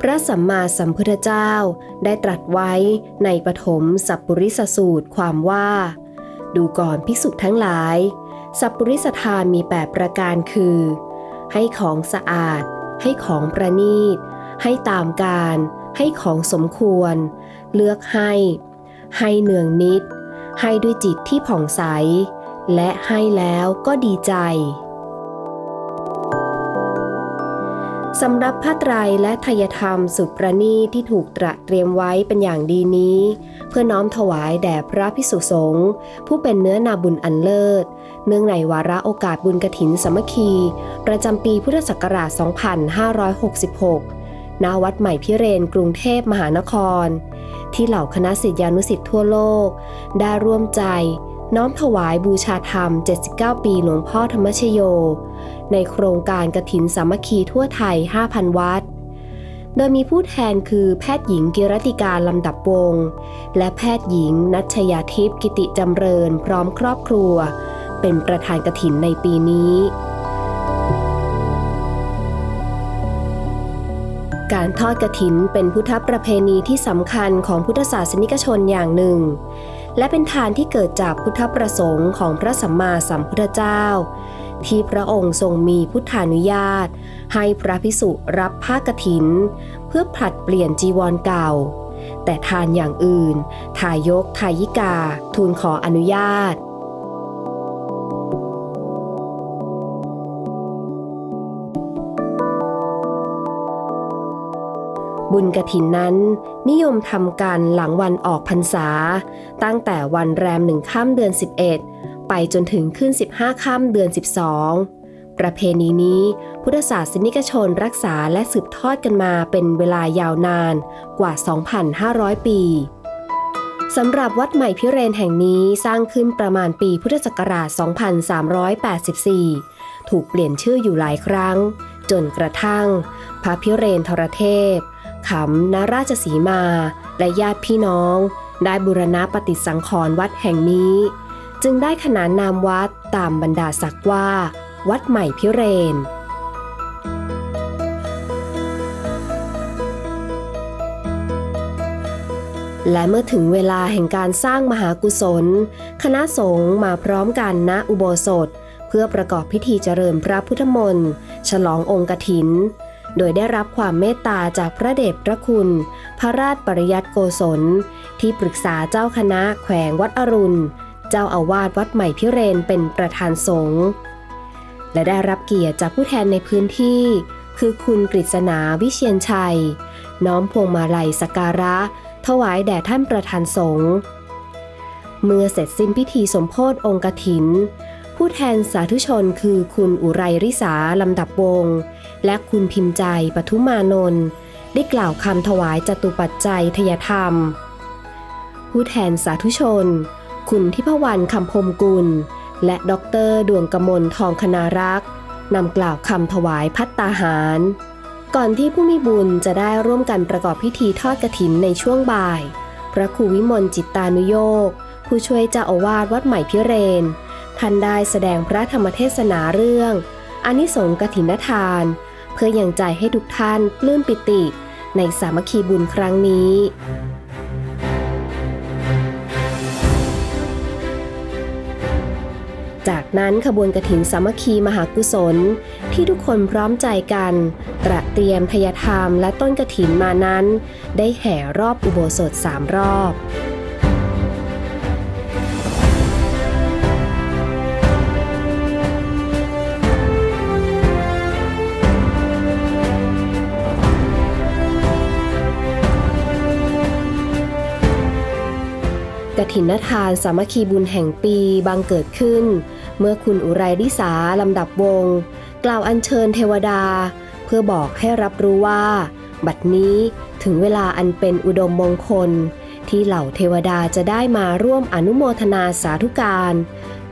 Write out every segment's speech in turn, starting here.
พระสัมมาสัมพุทธเจ้าได้ตรัสไว้ในปฐมสัพปริสสูตรความว่า ดูก่อนภิกษุทั้งหลาย สัพปริสทานมี8ประการคือ ให้ของสะอาด ให้ของประณีต ให้ตามการ ให้ของสมควร เลือกให้ ให้เนืองนิด ให้ด้วยจิตที่ผ่องใส และให้แล้วก็ดีใจ สำหรับผ้าไตรและทยธรรมสุดประณีตที่ถูกตระเตรียมไว้เป็นอย่างดีนี้ เพื่อน้อมถวายแด่พระพิสุสงฆ์ผู้เป็นเนื้อนาบุญอันเลิศ เนื่องในวาระโอกาสบุญกถินสมัคคี ประจำปีพุทธศักราช 2566 ณ วัดใหม่พิเรนกรุงเทพมหานคร ที่เหล่าคณะศิษยานุศิษย์ทั่วโลก ได้ร่วมใจ น้อมถวายบูชาธรรม 79 ปีหลวงพ่อธรรมชโย ในโครงการกระถินสามัคคีทั่วไทย 5,000 วัด โดยมีผู้แทนคือแพทย์หญิงกิรติการลำดับวง และแพทย์หญิงนัชยาทิพย์กิติจำเริญพร้อมครอบครัว เป็นประธานกระถินในปีนี้การทอดกระถินเป็นพุทธประเพณีที่สำคัญของพุทธศาสนิกชนอย่างหนึ่ง และเป็นทานที่เกิดจากพุทธประสงค์ของพระสัมมาสัมพุทธเจ้า ที่พระองค์ทรงมีพุทธานุญาต ให้พระพิสุรับผ้ากถิน เพื่อผลัดเปลี่ยนจีวรเก่า แต่ทานอย่างอื่น ทายกทายิกา ทูลขออนุญาต บุญกระถินนั้น นิยมทำกันหลังวันออกพรรษา ตั้งแต่วันแรมหนึ่งข้ามเดือน 11 ไปจนถึงขึ้น 15ข้ามเดือน 12 ประเพณีนี้พุทธศาสนิกชนรักษาและสืบทอดกันมาเป็นเวลายาวนานกว่า 2,500 ปีสำหรับวัดใหม่พิเรนแห่งนี้สร้างขึ้นประมาณปีพุทธศักราช 2384 ถูกเปลี่ยนชื่ออยู่หลายครั้ง จนกระทั่ง พระพิเรนทรเทพ ขำนราชสีมา และญาติพี่น้อง ได้บุรณะปฏิสังขรณ์วัดแห่งนี้ จึงได้ขนานนามวัดตามบรรดาศักดิ์ว่า วัดใหม่พิเรนและเมื่อถึงเวลาแห่งการสร้างมหากุศล คณะสงฆ์มาพร้อมกันณอุโบสถ เพื่อประกอบพิธีเจริญพระพุทธมนต์ ฉลององค์กถิน โดยได้รับความเมตตาจากพระเดชพระคุณ พระราชปริยัติโกศล ที่ปรึกษาเจ้าคณะแขวงวัดอรุณ เจ้าอาวาสวัดใหม่พิเรนเป็นประธานสงฆ์และได้รับเกียรติจากผู้แทนในพื้นที่ คือคุณกฤษณาวิเชียนชัย น้อมพวงมาลัยสการะ ถวายแด่ท่านประธานสงฆ์เมื่อเสร็จสิ้นพิธีสมโพธองค์กถิน ผู้แทนสาธุชนคือคุณอุไรริสาลำดับวง และคุณพิมพ์ใจปทุมานนท์ได้กล่าวคำถวายจตุปัจจัยทยธรรม ผู้แทนสาธุชน คุณทิพวรรณคำพมกุล และดอกเตอรดวงกมลทองคณารักษ์นำกล่าวคำถวายพัตตาหาร ก่อนที่ผู้มีบุญจะได้ร่วมกันประกอบพิธีทอดกระถินในช่วงบ่าย พระครูวิมลจิตตานุโยกผู้ช่วยเจ้าอาวาสวัดใหม่พิเรนท่านได้แสดงพระธรรมเทศนาเรื่อง อนิสงส์กถินทาน เพื่อยังใจให้ทุกท่านปลื้มปิติ ในสามัคคีบุญครั้งนี้จากนั้นขบวนกระถินสามัคคีมหากุศล ที่ทุกคนพร้อมใจกัน ตระเตรียมทยธรรมและต้นกระถินมานั้น ได้แห่รอบอุโบสถสามรอบ กฐินทานสามัคคีบุญแห่งปีบังเกิดขึ้น เมื่อคุณอุไรริสาลำดับวง กล่าวอัญเชิญเทวดา เพื่อบอกให้รับรู้ว่า บัดนี้ถึงเวลาอันเป็นอุดมมงคล ที่เหล่าเทวดาจะได้มาร่วมอนุโมทนาสาธุการ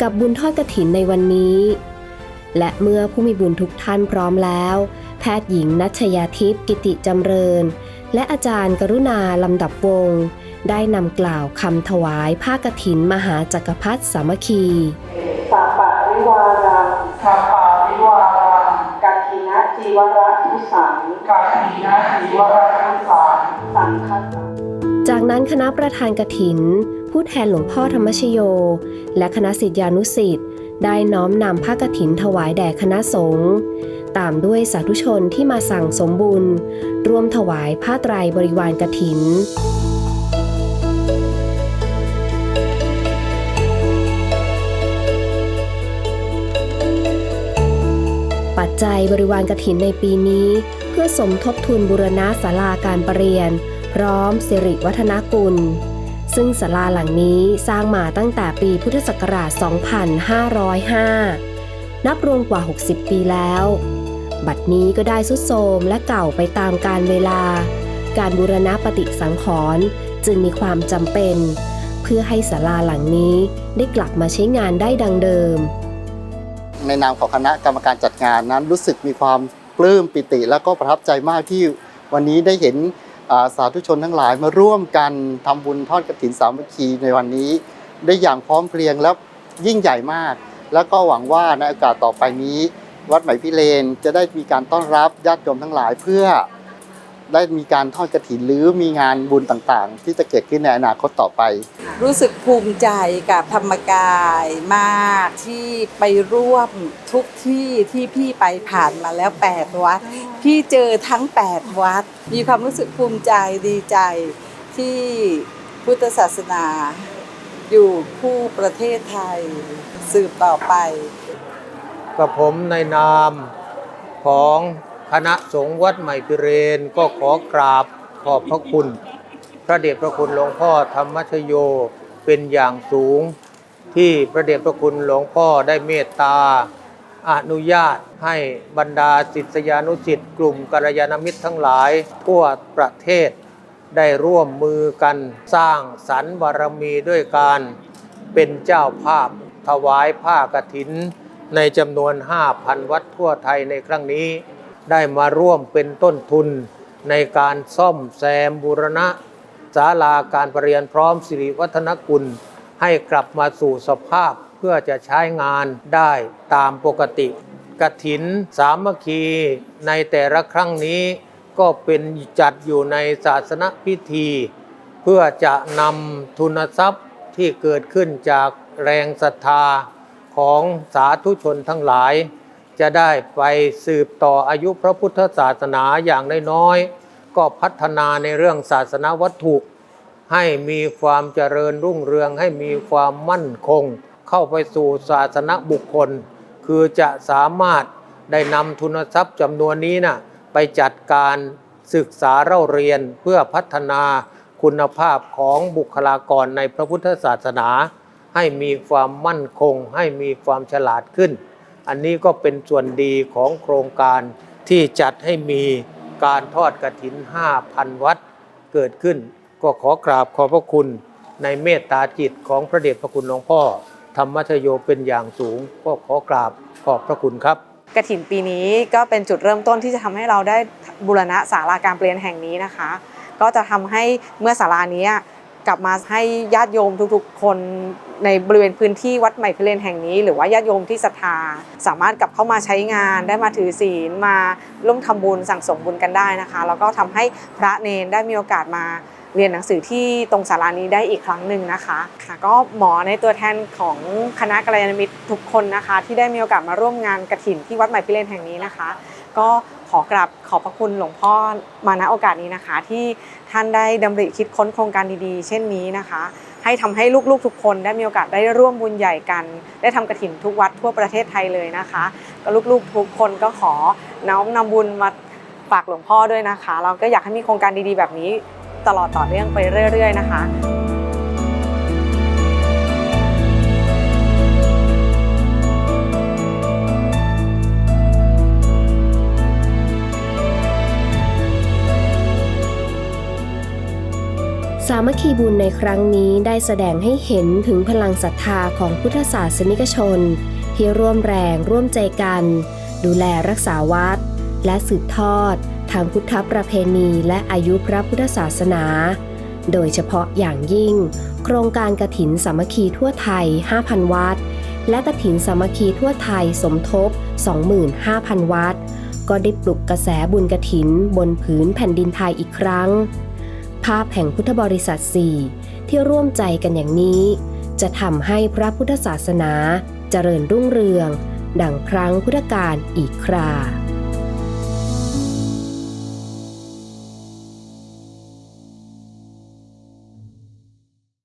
กับบุญทอดกฐินในวันนี้ และเมื่อผู้มีบุญทุกท่านพร้อมแล้ว แพทย์หญิงนัชยาทิพย์กิติจำเริญ และอาจารย์กรุณาลำดับวง ได้นำกล่าวคำถวายผ้ากฐินมหาจักรพรรดิสามัคคีสัปปะริวารังสัปปาริวารังกัตถินะจีวรทุสังกาทีนะทีวรทุสานสังฆสังจากนั้นคณะประธานกถิน ผู้แทนหลวงพ่อธรรมชโย และคณะสิทธิานุสิทธิ์ได้น้อมนำผ้ากฐินถวายแด่คณะสงฆ์ตามด้วยสาธุชนที่มาสั่งสมบุญ ร่วมถวายผ้าไตรบริวารกฐิน จจัยบริวารกฐินในปีนี้ เพื่อสมทบทุนบุรณะศาลาการประเรียน พร้อมสิริวัฒนกุล ซึ่งศาลาหลังนี้สร้างมาตั้งแต่ปีพุทธศักราช 2505 นับรวมกว่า 60 ปีแล้ว บัดนี้ก็ได้สุดโทรมและเก่าไปตามกาลเวลา การบูรณะปฏิสังขรณ์จึงมีความจำเป็น เพื่อให้ศาลาหลังนี้ได้กลับมาใช้งานได้ดังเดิม ในนามของคณะกรรมการจัดงานนั้นรู้สึกมีความปลื้มปิติ แล้วก็ประทับใจมากที่วันนี้ได้เห็นสาธุชนทั้งหลายมาร่วมกันทำบุญทอดกฐินสามัคคีในวันนี้ ได้อย่างพร้อมเพรียงและยิ่งใหญ่มาก แล้วก็หวังว่าในโอกาสต่อไปนี้ วัดใหม่พิเรนจะได้มีการต้อนรับญาติโยมทั้งหลายเพื่อ ได้มีการทอดกฐินหรือมีงานบุญต่างๆ ที่จะเกิดขึ้นในอนาคตต่อไป รู้สึกภูมิใจกับธรรมกายมากที่ไปร่วมทุกที่ที่พี่ไปผ่านมาแล้ว 8 วัด พี่เจอทั้ง 8 วัด มีความรู้สึกภูมิใจดีใจที่พุทธศาสนาอยู่คู่ประเทศไทยสืบต่อไป กับผมในนามของ คณะสงฆ์วัดใหม่พิเรนก็ขอกราบขอบพระคุณ พระเดชพระคุณหลวงพ่อธรรมชโยเป็นอย่างสูง ที่พระเดชพระคุณหลวงพ่อได้เมตตา อนุญาตให้บรรดาศิษยานุศิษย์กลุ่มกัลยาณมิตรทั้งหลาย ทั่วประเทศ ได้ร่วมมือกันสร้างสรรค์บารมีด้วยการเป็นเจ้าภาพถวายผ้ากฐิน ในจำนวน 5,000 วัดทั่วไทยในครั้งนี้ ได้มาร่วมเป็นต้นทุนในการซ่อมแซมบูรณะศาลาการประเรียนพร้อมสิริวัฒนกุล ให้กลับมาสู่สภาพเพื่อจะใช้งานได้ตามปกติกระถินสามัคคีในแต่ละครั้งนี้ก็เป็นจัดอยู่ในศาสนพิธี เพื่อจะนำทุนทรัพย์ที่เกิดขึ้นจากแรงศรัทธาของสาธุชนทั้งหลาย จะได้ไปสืบต่ออายุพระพุทธศาสนาอย่างน้อยๆก็พัฒนาในเรื่องศาสนาวัตถุ ให้มีความเจริญรุ่งเรืองให้มีความมั่นคง เข้าไปสู่ศาสนาบุคคล คือจะสามารถได้นำทุนทรัพย์จำนวนนี้นะไปจัดการศึกษาเล่าเรียนเพื่อพัฒนาคุณภาพของบุคลากรในพระพุทธศาสนา ให้มีความมั่นคง ให้มีความฉลาดขึ้น อันนี้ก็เป็นส่วนดีของโครงการที่จัดให้มีการทอดกระถิน 5,000 วัดเกิดขึ้น ก็ขอกราบขอบพระคุณในเมตตาจิตของพระเดชพระคุณหลวงพ่อ ธรรมชโยเป็นอย่างสูง ก็ขอกราบขอบพระคุณครับกระถินปีนี้ก็เป็นจุดเริ่มต้นที่จะทำให้เราได้บูรณะศาลาการเปลี่ยนแห่งนี้นะคะ ก็จะทำให้เมื่อศาลานี้ กลับมาให้ญาติโยมทุกๆ คนในบริเวณพื้นที่วัดใหม่พิเรนแห่งนี้ หรือว่าญาติโยมที่ศรัทธา สามารถกลับเข้ามาใช้งานได้มาถือศีลมาร่วมทำบุญสั่งสมบุญกันได้นะคะ แล้วก็ทำให้พระเนนได้มีโอกาสมาเรียนหนังสือที่ตรงศาลานี้ได้อีกครั้งหนึ่งนะคะค่ะก็หมอในตัวแทนของคณะกัลยาณมิตรทุกคนนะคะ ที่ได้มีโอกาสมาร่วมงานกระถิ่นที่วัดใหม่พิเรนแห่งนี้นะคะ ก็ ขอกราบขอบพระคุณหลวงพ่อมาณโอกาสนี้นะคะ ที่ท่านได้ดำริคิดค้นโครงการดีๆ เช่นนี้นะคะ ให้ทำให้ลูกๆทุกคนได้มีโอกาสได้ร่วมบุญใหญ่กัน ได้ทำกระถิ่นทุกวัดทั่วประเทศไทยเลยนะคะก็ลูกๆทุกคนก็ขอน้อมนำบุญมาฝากหลวงพ่อด้วยนะคะ เราก็อยากให้มีโครงการดีๆ แบบนี้ตลอดต่อเนื่องไปเรื่อย ๆ นะคะ มัคคีบุญในครั้งนี้ได้แสดงให้เห็นถึงพลังศรัทธาของพุทธศาสนิกชน ที่ร่วมแรงร่วมใจกัน ดูแลรักษาวัด และสืบทอด ทางพุทธประเพณีและอายุพระพุทธศาสนา โดยเฉพาะอย่างยิ่ง โครงการกระถินสามัคคีทั่วไทย 5,000 วัด และกระถินสามัคคีทั่วไทยสมทบ 25,000 วัด ก็ได้ปลุกกระแสบุญกระถินบนผืนแผ่นดินไทยอีกครั้ง ภาพแห่งพุทธบริษัทสี่ที่ร่วมใจกันอย่างนี้ จะทำให้พระพุทธศาสนาเจริญรุ่งเรือง ดังครั้งพุทธกาลอีกครา